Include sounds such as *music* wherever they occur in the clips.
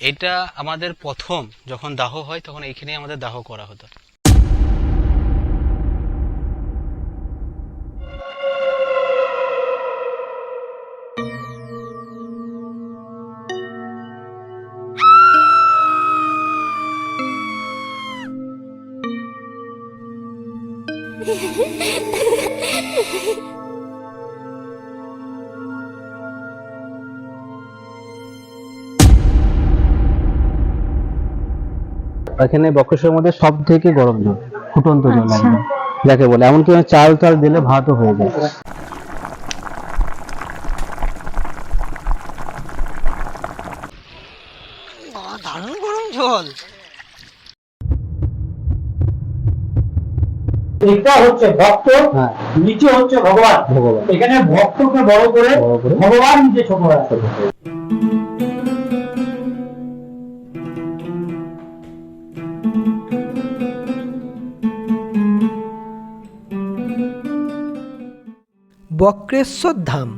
এটা আমাদের প্রথম যখন দাহ হয় তখন এইখানে আমাদের দাহ করা হতো। *laughs* এখানে বক্রেশ্বরের মধ্যে সব থেকে গরম জল ফুটন্ত জল আচ্ছা। একদম যাকে বলে এমনকি চাল চাল দিলে ভাতও হয়ে যায়। দারুণ গরম জল। এটা হচ্ছে ভক্ত হ্যাঁ। নিচে হচ্ছে ভগবান। ভগবান। এখানে ভক্তকে বড় করে ভগবান নিজে ছোট হয় বক্রেশ্বর ধাম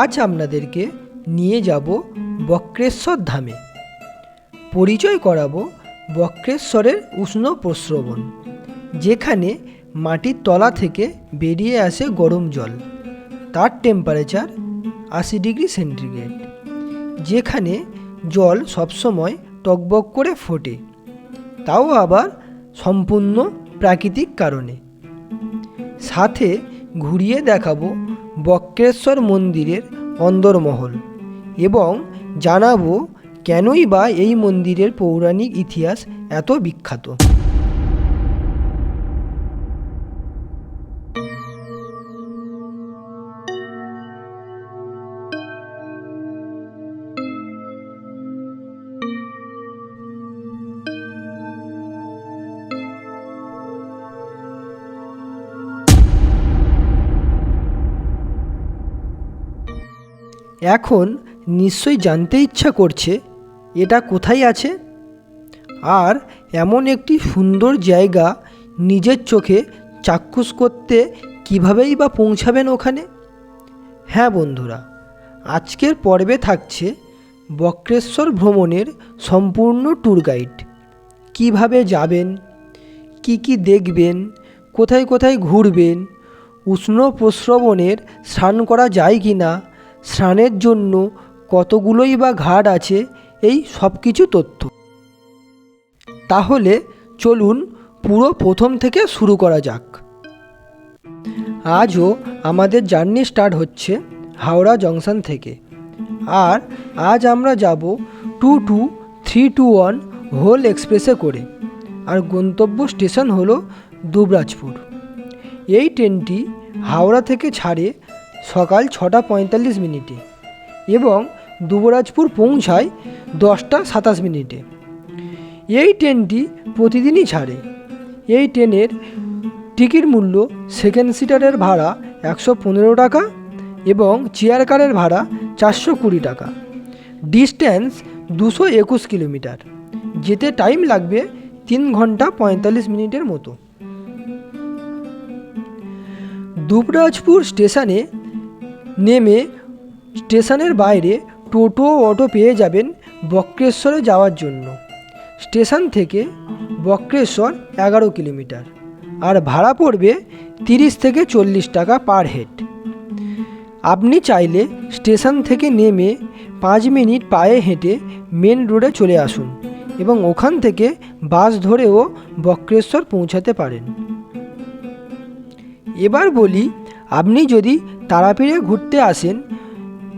আজ আপনাদেরকে নিয়ে যাব বক্রেশ্বর ধামে পরিচয় করাবো বক্রেশ্বরের উষ্ণ প্রস্রবণ, যেখানে মাটির তলা থেকে বেরিয়ে আসে গরম জল। তার টেম্পারেচার আশি ডিগ্রি সেন্টিগ্রেড, যেখানে জল সবসময় টকবক করে ফোটে। তাও আবার সম্পূর্ণ প্রাকৃতিক কারণে। সাথে ঘুরিয়ে দেখাবো বক্রেশ্বর মন্দিরের অন্দরমহল এবং জানাব কেনই বা এই মন্দিরের পৌরাণিক ইতিহাস এত বিখ্যাত। এখন নিশ্চয়ই জানতে ইচ্ছা করছে এটা কোথায় আছে। আর এমন একটি সুন্দর জায়গা নিজের চোখে চাক্ষুষ করতে কীভাবেই বা পৌঁছাবেন ওখানে? হ্যাঁ বন্ধুরা, আজকের পর্বে থাকছে বক্রেশ্বর ভ্রমণের সম্পূর্ণ ট্যুর গাইড। কীভাবে যাবেন? কি কি দেখবেন? কোথায় কোথায় ঘুরবেন? উষ্ণ প্রস্রবণের স্নান করা যায় কি না স্নানের জন্য কতগুলোই বা ঘাট আছে, এই সব কিছু তথ্য। তাহলে চলুন পুরো প্রথম থেকে শুরু করা যাক। আজও আমাদের জার্নি স্টার্ট হচ্ছে হাওড়া জংশন থেকে। আর আজ আমরা যাব two two three two one Hul এক্সপ্রেসে করে। আর গন্তব্য স্টেশন হলো দুবরাজপুর। এই ট্রেনটি হাওড়া থেকে ছাড়ে সকাল ছটা পঁয়তাল্লিশ মিনিটে এবং দুবরাজপুর পৌঁছায় দশটা সাতাশ মিনিটে। এই ট্রেনটি প্রতিদিনই ছাড়ে। এই ট্রেনের টিকিট মূল্য সেকেন্ড সিটারের ভাড়া একশো পনেরো টাকা এবং চেয়ার কারের ভাড়া চারশো কুড়ি টাকা। ডিস্ট্যান্স দুশো একুশ কিলোমিটার। যেতে টাইম লাগবে তিন ঘণ্টা পঁয়তাল্লিশ মিনিটের মতো। দুবরাজপুর স্টেশনে নেমে স্টেশনের বাইরে টোটো অটো পেয়ে যাবেন বক্রেশ্বরে যাওয়ার জন্য। স্টেশন থেকে বক্রেশ্বর এগারো কিলোমিটার। আর ভাড়া পড়বে তিরিশ থেকে চল্লিশ টাকা পার হেড। আপনি চাইলে স্টেশন থেকে নেমে পাঁচ মিনিট পায়ে হেঁটে মেন রোডে চলে আসুন এবং ওখান থেকে বাস ধরেও বক্রেশ্বর পৌঁছাতে পারেন। এবার বলি আপনি যদি তারাপীঠে ঘুরতে আসেন,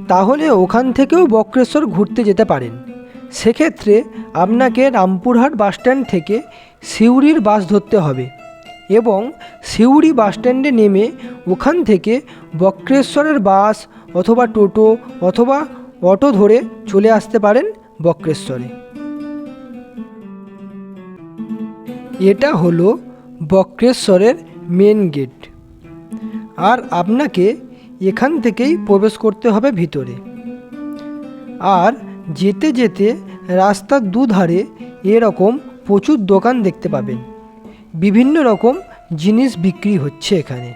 তাহলে ওখান থেকেও বক্রেশ্বর ঘুরতে যেতে পারেন। সেক্ষেত্রে আপনাকে রামপুরহাট বাসস্ট্যান্ড থেকে সিউড়ির বাস ধরতে হবে এবং সিউড়ি বাসস্ট্যান্ডে নেমে ওখান থেকে বক্রেশ্বরের বাস অথবা টোটো অথবা অটো ধরে চলে আসতে পারেন বক্রেশ্বরে। এটা হলো বক্রেশ্বরের মেন গেট আর আপনাকে এখান থেকেই প্রবেশ করতে হবে ভিতরে। আর যেতে যেতে রাস্তার দুধারে এরকম প্রচুর দোকান দেখতে পাবেন। বিভিন্ন রকম জিনিস বিক্রি হচ্ছে এখানে।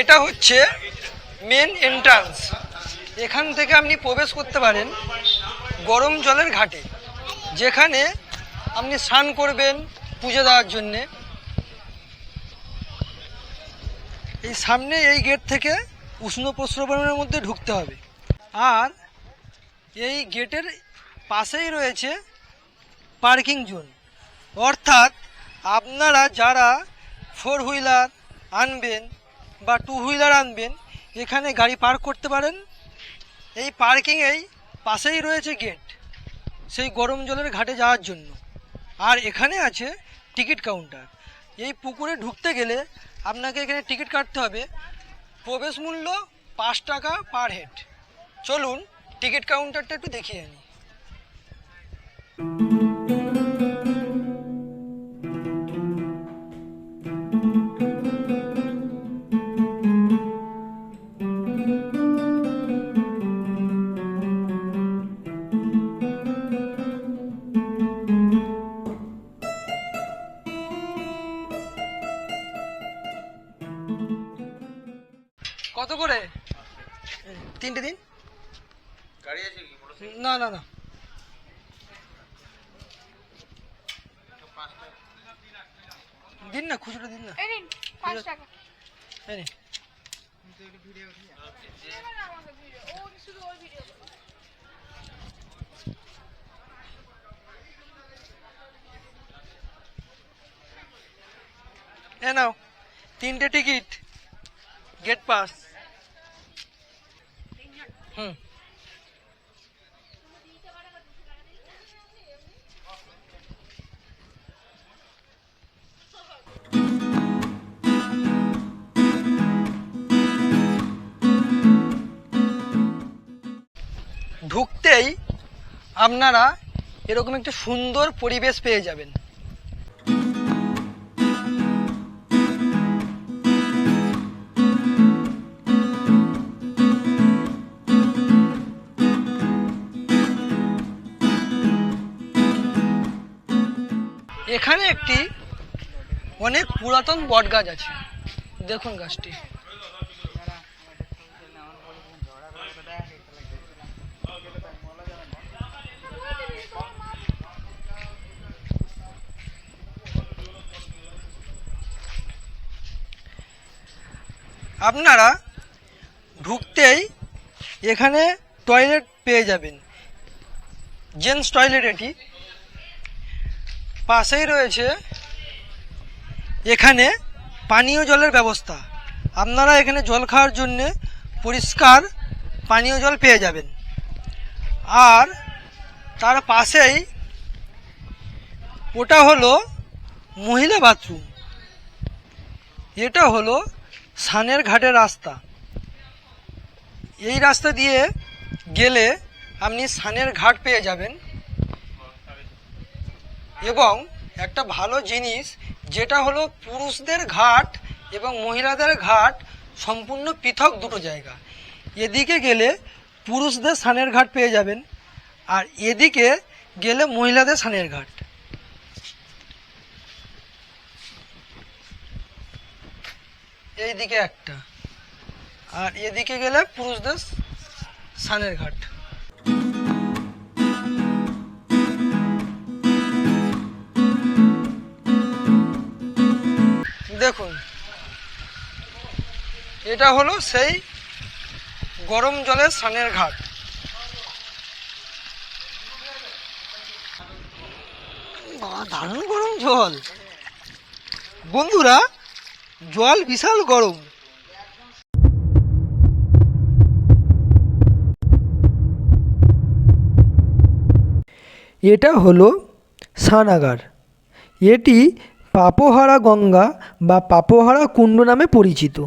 এটা হচ্ছে মেন এন্ট্রান্স এখান থেকে আপনি প্রবেশ করতে পারেন গরম জলের ঘাটে। যেখানে আপনি স্নান করবেন পুজো দেওয়ার জন্যে। এই সামনে এই গেট থেকে উষ্ণ প্রস্রবণের মধ্যে ঢুকতে হবে। আর এই গেটের পাশেই রয়েছে পার্কিং জোন অর্থাৎ আপনারা যারা ফোর হুইলার আনবেন বা টু হুইলার আনবেন, এখানে গাড়ি পার্ক করতে পারেন। এই পার্কিংয়েই পাশেই রয়েছে গেট সেই গরম জলের ঘাটে যাওয়ার জন্য। আর এখানে আছে টিকিট কাউন্টার এই পুকুরে ঢুকতে গেলে আপনাকে এখানে টিকিট কাটতে হবে। প্রবেশ মূল্য পাঁচ টাকা পার হেড চলুন টিকিট কাউন্টারটা একটু দেখিয়ে আনি। এ নাও, তিনটে টিকিট। গেট পাস হুম। ঢুকতেই আপনারা এরকম একটা সুন্দর পরিবেশ পেয়ে যাবেন। এখানে একটি অনেক পুরাতন বট গাছ আছে। দেখুন গাছটি। আপনারা ঢুকতেই এখানে টয়লেট পেয়ে যাবেন। জেন্টস টয়লেট এটি। পাশেই রয়েছে এখানে পানীয় জলের ব্যবস্থা। আপনারা এখানে জল খাওয়ার জন্যে পরিষ্কার পানীয় জল পেয়ে যাবেন। আর তার পাশেই ওটা হলো মহিলা বাথরুম। এটা হলো সানের ঘাটের রাস্তা। এই রাস্তা দিয়ে গেলে আপনি সানের ঘাট পেয়ে যাবেন। এবং একটা ভালো জিনিস, যেটা হলো পুরুষদের ঘাট এবং মহিলাদের ঘাট সম্পূর্ণ পৃথক দুটো জায়গা। এদিকে গেলে পুরুষদের স্নানের ঘাট পেয়ে যাবেন, আর এদিকে গেলে মহিলাদের স্নানের ঘাট। এইদিকে একটা, আর এদিকে গেলে পুরুষদের স্নানের ঘাট। দেখুন, এটা হলো সেই গরম জলের স্নানের ঘাট। দারুণ গরম জল। বন্ধুরা, জল বিশাল গরম। এটা হলো সানাগার। এটি পাপহারা গঙ্গা বা পাপহারা কুণ্ড নামে পরিচিত।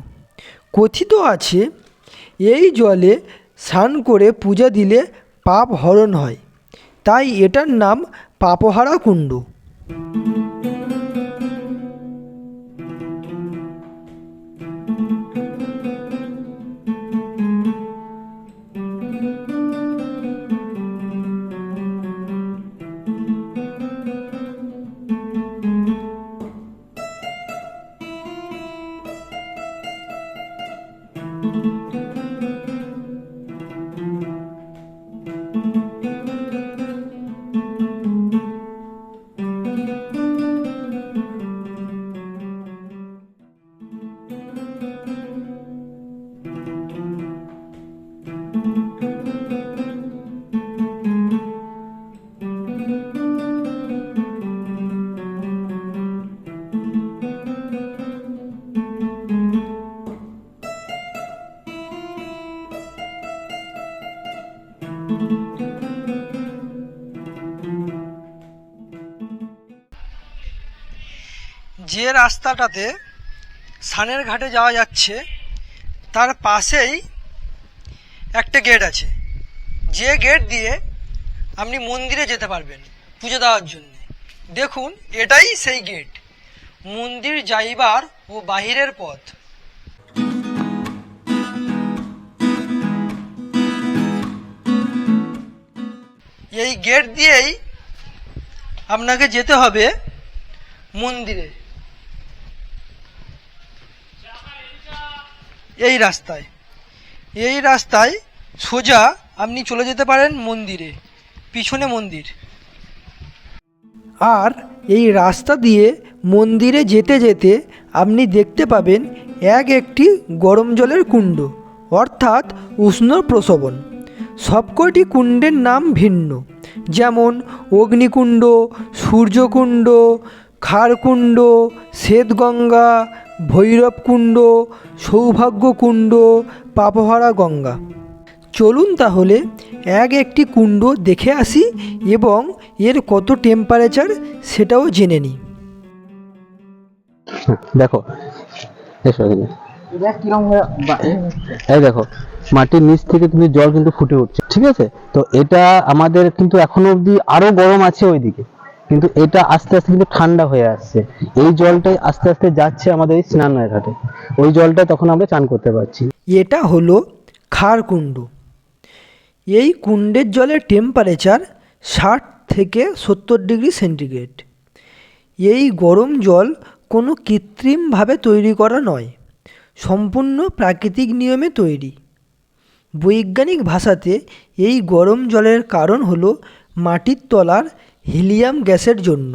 কথিত আছে, এই জলে স্নান করে পূজা দিলে পাপ হরণ হয়। তাই এটার নাম পাপহারা কুণ্ড। যে রাস্তাটাতে সানের ঘাটে যাওয়া যাচ্ছে, তার পাশেই একটা গেট আছে। যে গেট দিয়ে আপনি মন্দিরে যেতে পারবেন পুজো দেওয়ার জন্য। দেখুন, এটাই সেই গেট মন্দির যাইবার ও বাহিরের পথ। এই গেট দিয়েই আপনাকে যেতে হবে মন্দিরে। এই রাস্তায়। এই রাস্তায় সোজা আপনি চলে যেতে পারেন মন্দিরে, পিছনে মন্দির। আর এই রাস্তা দিয়ে মন্দিরে যেতে যেতে আপনি দেখতে পাবেন এক একটি গরম জলের কুণ্ড, অর্থাৎ উষ্ণ প্রসবন। সবকটি কুণ্ডের নাম ভিন্ন, যেমন অগ্নিকুণ্ড, সূর্যকুণ্ড খারকুণ্ড শ্বেতগঙ্গা ভৈরবকুণ্ড, সৌভাগ্যকুণ্ড, পাপহারা গঙ্গা। চলুন তাহলে এক একটি কুণ্ড দেখে আসি এবং এর কত টেম্পারেচার সেটাও জেনে নিই। দেখো দেখো, মাটির নিচ থেকে কিন্তু জল কিন্তু ফুটে উঠছে, ঠিক আছে? তো এটা আমাদের কিন্তু এখনও অবধি আরও গরম আছে ওইদিকে। কিন্তু এটা আস্তে আস্তে কিন্তু ঠান্ডা হয়ে আসছে। এই জলটাই আস্তে আস্তে যাচ্ছে আমাদের এই স্নানের ঘাটে। ওই জলটা তখন আমরা চান করতে পারছি। এটা হলো খারকুণ্ড এই কুণ্ডের জলের টেম্পারেচার ষাট থেকে সত্তর ডিগ্রি সেন্টিগ্রেড এই গরম জল কোনো কৃত্রিমভাবে তৈরি করা নয়। সম্পূর্ণ প্রাকৃতিক নিয়মে তৈরি। বৈজ্ঞানিক ভাষাতে এই গরম জলের কারণ হলো মাটির তলার হিলিয়াম গ্যাসের জন্য।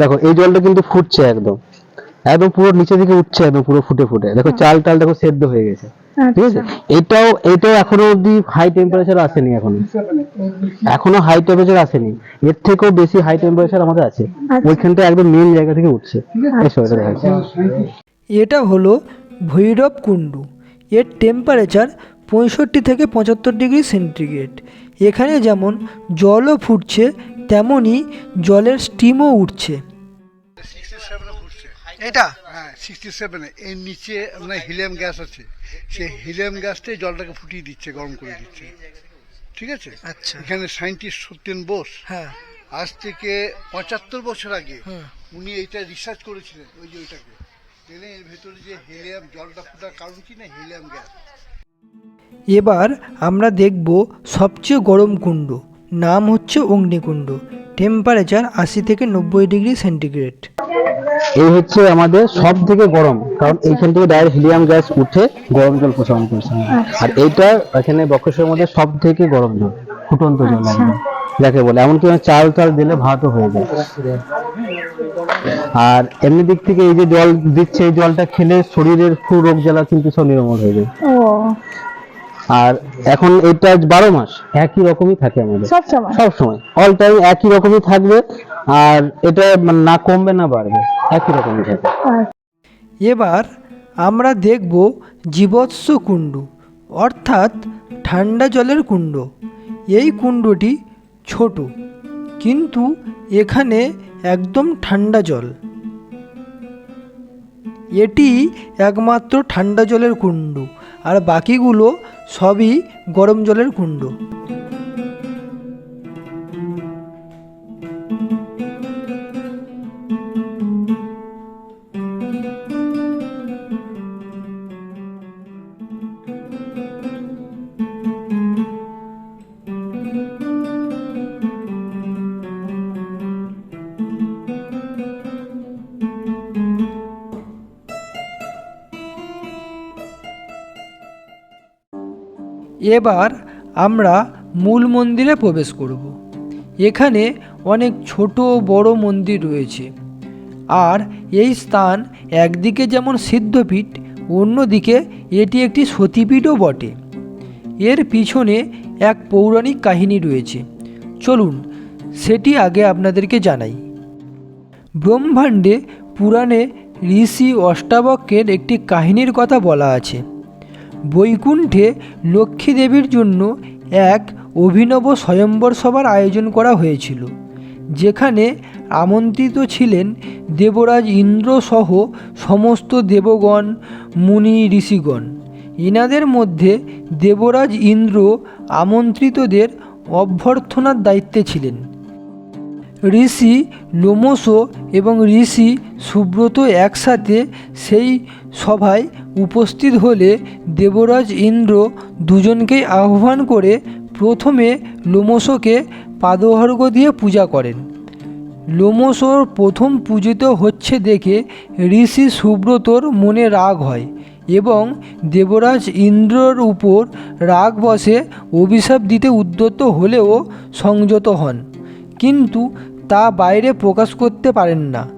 দেখো এই জলটা কিন্তু ফুটছে একদম। একদম পুরো নিচে দিকে উঠছে একদম পুরো ফুটে ফুটে। দেখো চাল টাল দেখো সেদ্ধ হয়ে গেছে। ঠিক আছে? এটাও এটাও এখনও অবধি হাই টেম্পারেচার আসেনি এখনও। এখনও হাই টেম্পারেচার আসেনি। এর থেকেও বেশি হাই টেম্পারেচার আমাদের আছে। ওইখানটা একদম মেন জায়গা থেকে উঠছে। এটা হলো ভৈরব কুণ্ড এর টেম্পারেচার পঁয়ষট্টি থেকে পঁচাত্তর ডিগ্রি সেন্টিগ্রেড এখানে যেমন জলও ফুটছে তেমনই জলের স্টিমও উঠছে। এটা হ্যাঁ সিক্সটি সেভেনে এর নিচে আপনার হিলিয়াম গ্যাস আছে। সেই হিলিয়াম গ্যাসটাই জলটাকে ফুটিয়ে দিচ্ছে গরম করে দিচ্ছে। ঠিক আছে? আচ্ছা। এখানে সায়েন্টিস্ট সত্যেন বোস। হ্যাঁ। আজ থেকে পঁচাত্তর বছর আগে উনি এইটা রিসার্চ করেছিলেন ওই যে ওইটাকে। এর ভেতরে যে হিলিয়াম জলটা ফোটার কারণ কি না? হিলিয়াম গ্যাস এবার আমরা দেখব সবচেয়ে গরম কুণ্ড। নাম হচ্ছে অগ্নিকুণ্ড। টেম্পারেচার আশি থেকে নব্বই ডিগ্রি সেন্টিগ্রেড এই হচ্ছে আমাদের সব থেকে গরম কারণ এইখান থেকে ডাইরেক্ট হিলিয়াম গ্যাস উঠে গরম জল প্রসারণ করছে। আর এইটা এখানে বক্ষসের মধ্যে সব থেকে গরম জল ফুটন্ত জল একদম। যাকে বলে এমনকি মানে চাল টাল দিলে ভাতও হয়ে যায়। আর এমনি দিক থেকে এই যে জল দিচ্ছে এই জলটা খেলে শরীরের খুব রোগ জ্বালা কিন্তু সব নিরাময় হয়ে যায়। আর এখন এটা বারো মাস একই রকমই থাকে আমাদের। সব সময়? সব সময় অল টাইম একই রকমই থাকবে আর এটা মানে না কমবে না বাড়বে একই রকমই থাকবে এবার আমরা দেখব জীবৎস কুণ্ড অর্থাৎ ঠান্ডা জলের কুণ্ড। এই কুণ্ডটি ছোট, কিন্তু এখানে একদম ঠান্ডা জল। এটি একমাত্র ঠান্ডা জলের কুণ্ড, আর বাকিগুলো সবই গরম জলের কুণ্ড। এবার আমরা মূল মন্দিরে প্রবেশ করব। এখানে অনেক ছোট বড় মন্দির রয়েছে। আর এই স্থান একদিকে যেমন সিদ্ধপীঠ, অন্যদিকে এটি একটি সতীপীঠও বটে। এর পিছনে এক পৌরাণিক কাহিনী রয়েছে। চলুন, সেটি আগে আপনাদেরকে জানাই। ব্রহ্মাণ্ডে পুরাণে ঋষি অষ্টাবক্রের একটি কাহিনীর কথা বলা আছে। বৈকুণ্ঠে লক্ষ্মী দেবীর জন্য এক অভিনব স্বয়ম্বর সভার আয়োজন করা হয়েছিল, যেখানে আমন্ত্রিত ছিলেন দেবরাজ ইন্দ্র সহ সমস্ত দেবগণ, মুনি, ঋষিগণ। ইনাদের মধ্যে দেবরাজ ইন্দ্র আমন্ত্রিতদের অভ্যর্থনার দায়িত্বে ছিলেন। ঋষি লোমসো এবং ঋষি সুব্রত একসাথে সেই সভায় উপস্থিত হলে দেবরাজ ইন্দ্র দুজনকেই আহ্বান করে প্রথমে লোমসোকে পাদহর্ঘ্য দিয়ে পূজা করেন। লোমসোর প্রথম পূজিত হচ্ছে দেখে ঋষি সুব্রতর মনে রাগ হয় এবং দেবরাজ ইন্দ্রর উপর রাগ বসে অভিশাপ দিতে উদ্যত হলেও সংযত হন। কিন্তু তা বাইরে প্রকাশ করতে পারেন না।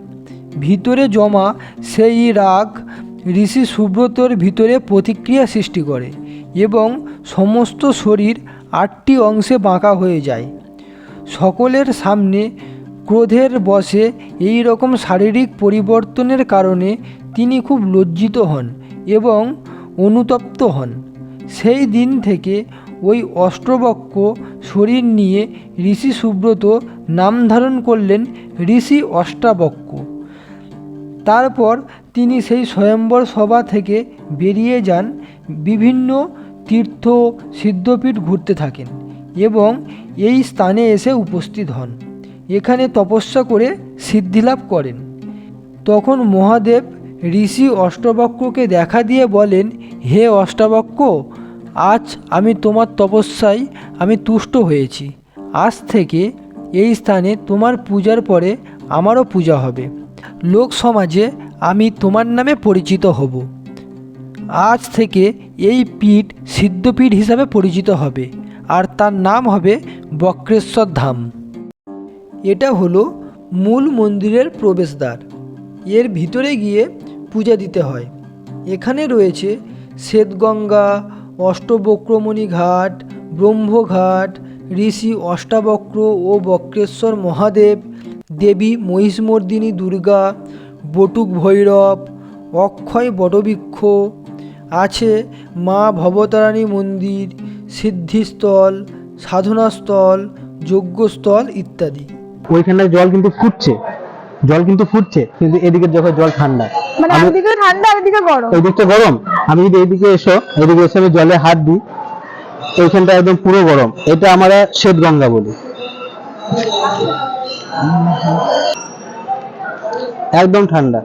ভিতরে জমা সেই রাগ ঋষি সুব্রতর ভিতরে প্রতিক্রিয়া সৃষ্টি করে এবং সমস্ত শরীর আটটি অংশে বাঁকা হয়ে যায়। সকলের সামনে ক্রোধের বশে এই রকম শারীরিক পরিবর্তনের কারণে তিনি খুব লজ্জিত হন এবং অনুতপ্ত হন। সেই দিন থেকে ওই অষ্টবক্ষ শরীর নিয়ে ঋষি সুব্রত নাম ধারণ করলেন ঋষি অষ্টাবক্ষ তারপর তিনি সেই স্বয়ম্বর সভা থেকে বেরিয়ে যান, বিভিন্ন তীর্থ সিদ্ধপীঠ ঘুরতে থাকেন এবং এই স্থানে এসে উপস্থিত হন। এখানে তপস্যা করে সিদ্ধিলাভ করেন। তখন মহাদেব ঋষি অষ্টবক্রকে দেখা দিয়ে বলেন, হে অষ্টাবক্র, আজ আমি তোমার তপস্যায় আমি তুষ্ট হয়েছি। আজ থেকে এই স্থানে তোমার পূজার পরে আমারও পূজা হবে। লোক সমাজে আমি তোমার নামে পরিচিত হব। আজ থেকে এই পীঠ সিদ্ধপীঠ হিসাবে পরিচিত হবে, আর তার নাম হবে বক্রেশ্বর ধাম। এটা হলো মূল মন্দিরের প্রবেশদ্বার। এর ভিতরে গিয়ে পূজা দিতে হয়। এখানে রয়েছে শ্বেতগঙ্গা, অষ্টবক্রমণি ঘাট, ব্রহ্মঘাট, ঋষি অষ্টাবক্র ও বক্রেশ্বর মহাদেব, দেবী মহিষমর্দিনী দুর্গা বটুক ভৈরব অক্ষয় বটবৃক্ষ আছে মা ভবতারিণী মন্দির সিদ্ধিস্থল সাধনাস্থল যজ্ঞস্থল ইত্যাদি। ওইখানটায় জল কিন্তু ফুটছে। জল কিন্তু ফুটছে কিন্তু এদিকে যখন জল ঠান্ডা। মানে আমি একদিকে ঠান্ডা এদিকে গরম। এই দিকটা গরম। আমি যদি এদিকে এসো এদিকে এসে আমি জলে হাত দিই এইখানটা একদম পুরো গরম। এটা আমরা শ্বেত গঙ্গা বলি। একদম ঠান্ডা।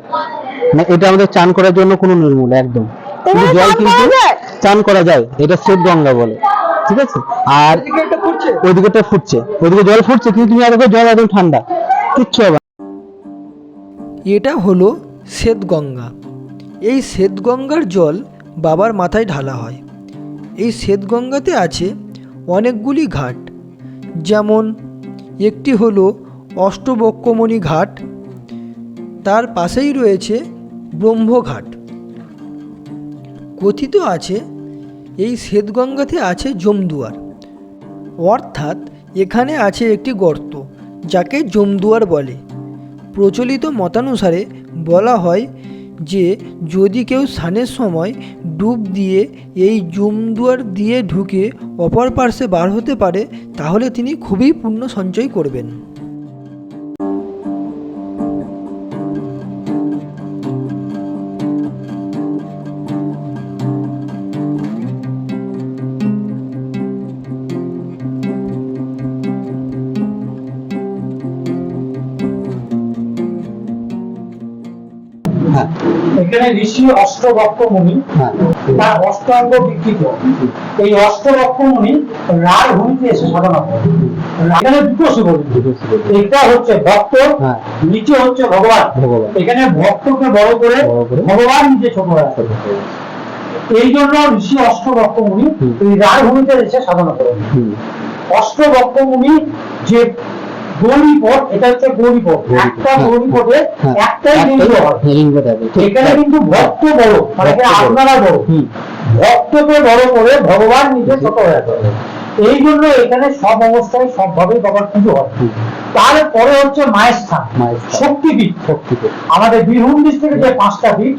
মানে এটা আমাদের চান করার জন্য কোনো নির্মূল একদম। জল কিন্তু চান করা যায় এটা শ্বেত গঙ্গা বলে ঠিক আছে? আর ওইদিকেটা ফুটছে ওইদিকে জল ফুটছে কিন্তু তুমি আর জল একদম ঠান্ডা কিচ্ছু হবে এটা হলো শ্বেতগঙ্গা। এই শ্বেতগঙ্গার জল বাবার মাথায় ঢালা হয়। এই শ্বেত গঙ্গাতে আছে অনেকগুলি ঘাট। যেমন একটি হলো অষ্টবক্রমণি ঘাট তার পাশেই রয়েছে ব্রহ্মঘাট। কথিত আছে, এই শ্বেতগঙ্গাতে আছে জমদুয়ার অর্থাৎ এখানে আছে একটি গর্ত, যাকে জমদুয়ার বলে। প্রচলিত মতানুসারে বলা হয় যে, যদি কেউ স্নানের সময় ডুব দিয়ে এই জমদুয়ার দিয়ে ঢুকে অপর পার্শ্বে বার হতে পারে, তাহলে তিনি খুবই পুণ্য সঞ্চয় করবেন। ঋষি অষ্টবক্র মুনি হ্যাঁ। তার অষ্টাঙ্গ বিকৃত। এই অষ্টবক্র মুনি ভূমিতে এসে সাধনা এখানে দুটো শিবলিঙ্গ। একটা হচ্ছে ভক্ত হ্যাঁ। নিচে হচ্ছে ভগবান। এখানে ভক্তকে বড় করে ভগবান নিজে ছোট হয় এই জন্য ঋষি অষ্টবক্র মুনি এই রায় ভূমিতে এসে সাধনা করেন অষ্টবক্র মুনি যে এটা হচ্ছে একটা গৌরীপটে একটাই লিঙ্গ হয় লিঙ্গ থাকে ঠিক এখানে কিন্তু ভক্ত বড় মানে এখানে ভক্ত বড়। আপনারা বড়। ভক্তকে বড় করে ভগবান নিজে ছোট হয়ে যাবে। এই জন্য এখানে সব অবস্থায় বাবার পুজো হয়। তারপরে হচ্ছে মায়ের স্থান। স্থান। শক্তিপীঠ। আমাদের বীরভূম ডিস্ট্রিক্টের যে পাঁচটা পীঠ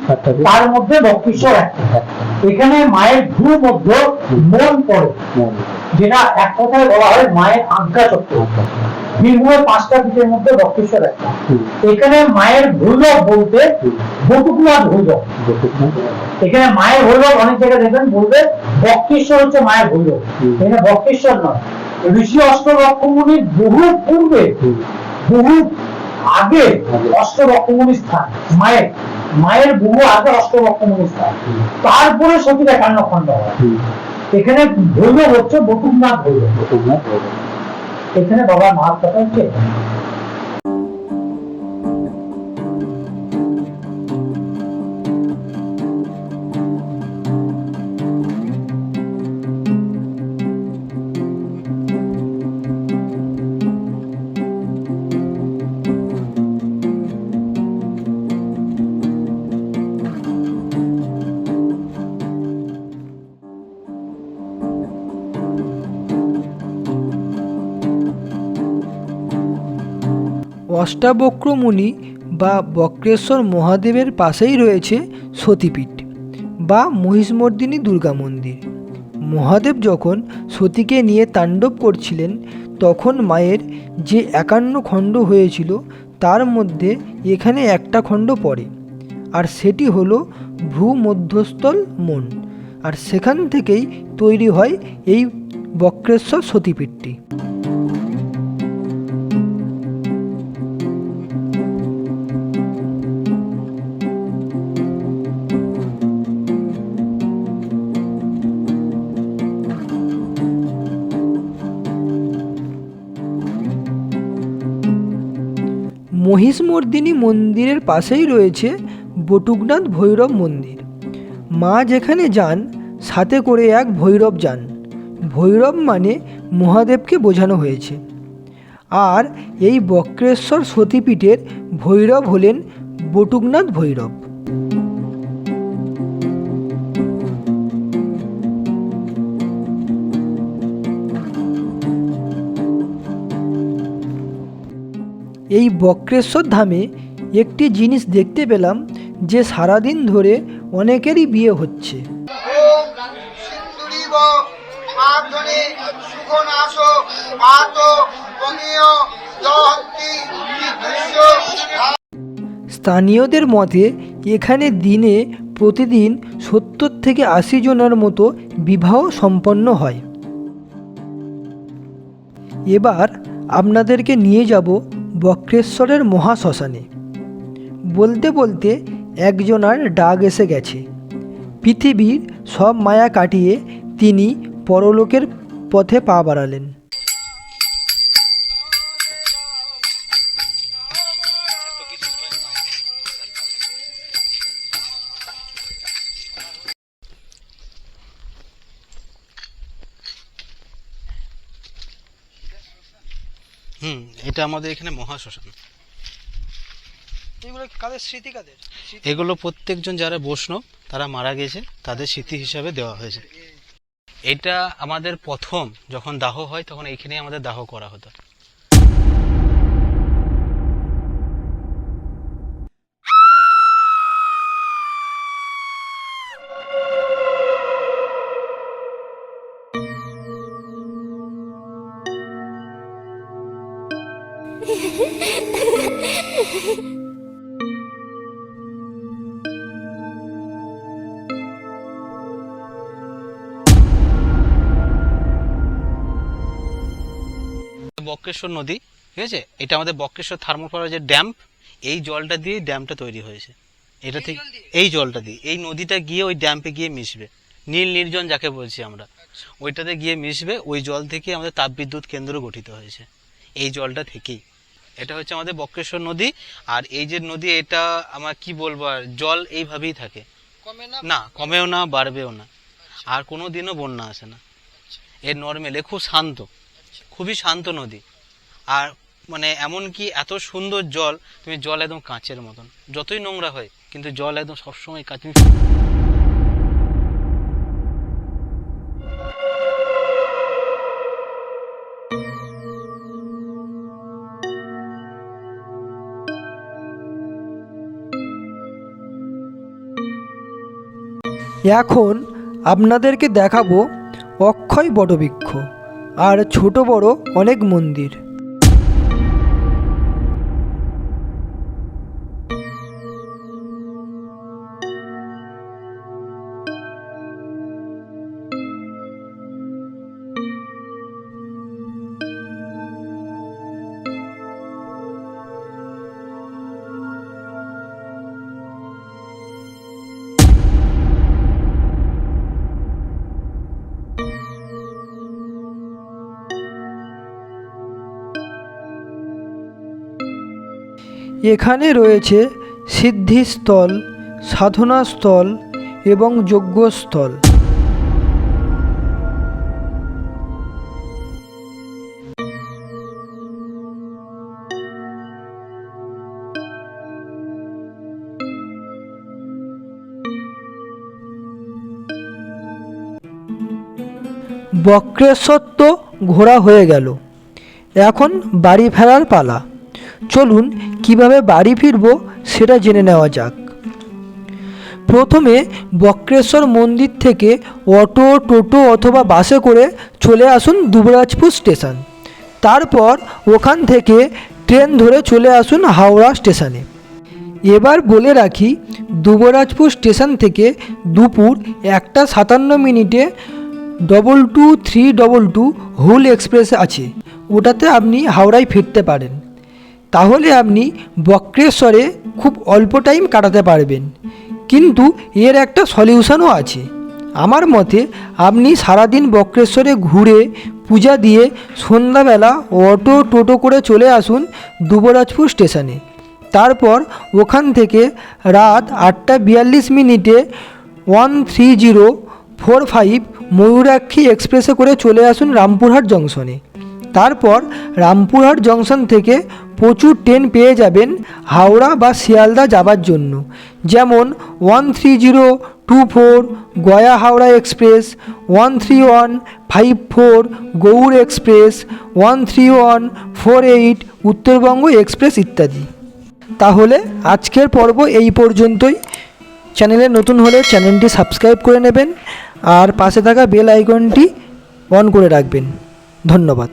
তার মধ্যে দক্ষিণেশ্বর একটা এখানে মায়ের ভূ মধ্য মন পড়ে। যেটা এক কথায় বলা হয় মায়ের আজ্ঞা চক্র। বীরভূমের পাঁচটা পীঠের মধ্যে দক্ষিণেশ্বর একটা এখানে মায়ের ভৈরব বলতে। ভৈরব এখানে মায়ের ভৈরব অনেক জায়গায় দেখবেন বলবে বক্রেশ্বর হচ্ছে মায়ের ভৈরব এখানে বক্রেশ্বর নয় ঋষি অষ্টবক্ষমুনির বহু পূর্বে, বহু আগে। অষ্টবক্ষমুনির স্থান, মায়ের মায়ের বহু আগে অষ্টবক্ষমুনির স্থান তারপরে সতীর একান্ন খণ্ড হয় এখানে ভৈরব হচ্ছে বটুকনাথ ভৈরব দেখুন না? এখানে বাবার কথা হচ্ছে? এখানে। অষ্টাবক্র মুনি বা বক্রেশ্বর মহাদেবের পাশেই রয়েছে সতীপীঠ বা মহিষমর্দিনী দুর্গা মন্দির। মহাদেব যখন সতীকে নিয়ে তাণ্ডব করছিলেন, তখন মায়ের যে একান্ন খণ্ড হয়েছিল, তার মধ্যে এখানে একটা খণ্ড পড়ে। আর সেটি হলো ভূমধ্যস্থল মন। আর সেখান থেকেই তৈরি হয় এই বক্রেশ্বর সতীপীঠটি। মহিষমর্দিনী মন্দিরের পাশেই রয়েছে বটুকনাথ ভৈরব মন্দির। মা যেখানে যান, সাথে করে এক ভৈরব যান। ভৈরব মানে মহাদেবকে বোঝানো হয়েছে। আর এই বক্রেশ্বর সতীপীঠের ভৈরব হলেন বটুকনাথ ভৈরব। এই বক্রেশ্বর ধামে একটি জিনিস দেখতে পেলাম যে সারাদিন ধরে অনেকেরই বিয়ে হচ্ছে। স্থানীয়দের মতে এখানে দিনে প্রতিদিন সত্তর থেকে আশি জনের মতো বিবাহ সম্পন্ন হয়। এবার আপনাদেরকে নিয়ে যাব বক্রেশ্বরের মহাশ্মশানে। বলতে বলতে একজনার ডাক এসে গেছে। পৃথিবীর সব মায়া কাটিয়ে তিনি পরলোকের পথে পা বাড়ালেন। হুম এটা আমাদের এখানে মহাশ্মশান। এগুলো কাদের? স্মৃতি কাদের? এগুলো প্রত্যেকজন যারা বৈষ্ণব তারা মারা গেছে তাদের স্মৃতি হিসাবে দেওয়া হয়েছে। এটা আমাদের প্রথম যখন দাহ হয় তখন এইখানে আমাদের দাহ করা হতো। বক্রেশ্বর নদী ঠিক আছে? এটা আমাদের বক্রেশ্বর থার্মাল যে ড্যাম এই জলটা দিয়ে ড্যামটা তৈরি হয়েছে। এটা থেকে এই জলটা দিয়ে। এই নদীটা গিয়ে ওই ড্যাম্পে গিয়ে মিশবে। নীল নির্জন যাকে বলছি আমরা ওইটাতে গিয়ে মিশবে ওই জল থেকে আমাদের তাপবিদ্যুৎ কেন্দ্র গঠিত হয়েছে। এই জলটা থেকেই। এটা হচ্ছে আমাদের বক্রেশ্বর নদী আর এই যে নদী এটা আমার কি বলব আর জল এইভাবেই থাকে। না? কমেও না বাড়বেও না। আর কোনো দিনও বন্যা আসে না। এর নর্মেল এ খুব শান্ত। খুবই শান্ত নদী। আর মানে এমন কি এত সুন্দর জল, তুমি জল একদম কাঁচের মতন। যতই নোংরা হয়, কিন্তু জল একদম সবসময় কাঁচ। এখন আপনাদেরকে দেখাবো অক্ষয় বটবৃক্ষ। আর ছোট বড় অনেক মন্দির। এখানে রয়েছে সিদ্ধিস্থল, সাধনাস্থল এবং যজ্ঞস্থল। বক্রেশ্বর তো ঘোরা হয়ে গেল। এখন বাড়ি ফেরার পালা। চলুন কীভাবে বাড়ি ফিরব সেটা জেনে নেওয়া যাক। প্রথমে বক্রেশ্বর মন্দির থেকে অটো, টোটো অথবা বাসে করে চলে আসুন দুবরাজপুর স্টেশন। তারপর ওখান থেকে ট্রেন ধরে চলে আসুন হাওড়া স্টেশনে। এবার বলে রাখি, দুবরাজপুর স্টেশন থেকে দুপুর একটা সাতান্ন মিনিটে double two three double two Hul express আছে। ওটাতে আপনি হাওড়ায় ফিরতে পারেন। তাহলে আপনি বক্রেশ্বরে খুব অল্প টাইম কাটাতে পারবেন। কিন্তু এর একটা সলিউশনও আছে। আমার মতে, আপনি সারাদিন বক্রেশ্বরে ঘুরে পূজা দিয়ে সন্ধ্যাবেলা অটো টোটো করে চলে আসুন দুবরাজপুর স্টেশনে। তারপর ওখান থেকে রাত আটটা বিয়াল্লিশ মিনিটে one three zero four five Mayurakshi এক্সপ্রেসে করে চলে আসুন রামপুরহাট জংশনে। তারপর রামপুরহাট জংশন থেকে প্রচুর ট্রেন পেয়ে যাবেন হাওড়া বা শিয়ালদা যাবার জন্য। যেমন one three zero two four Gaya Howrah express one three one five four Gour express one three one four eight Uttarbanga express ইত্যাদি। তাহলে আজকের পর্ব এই পর্যন্তই। চ্যানেলে নতুন হলে চ্যানেলটি সাবস্ক্রাইব করে নেবেন আর পাশে থাকা বেল আইকনটি অন করে রাখবেন। ধন্যবাদ।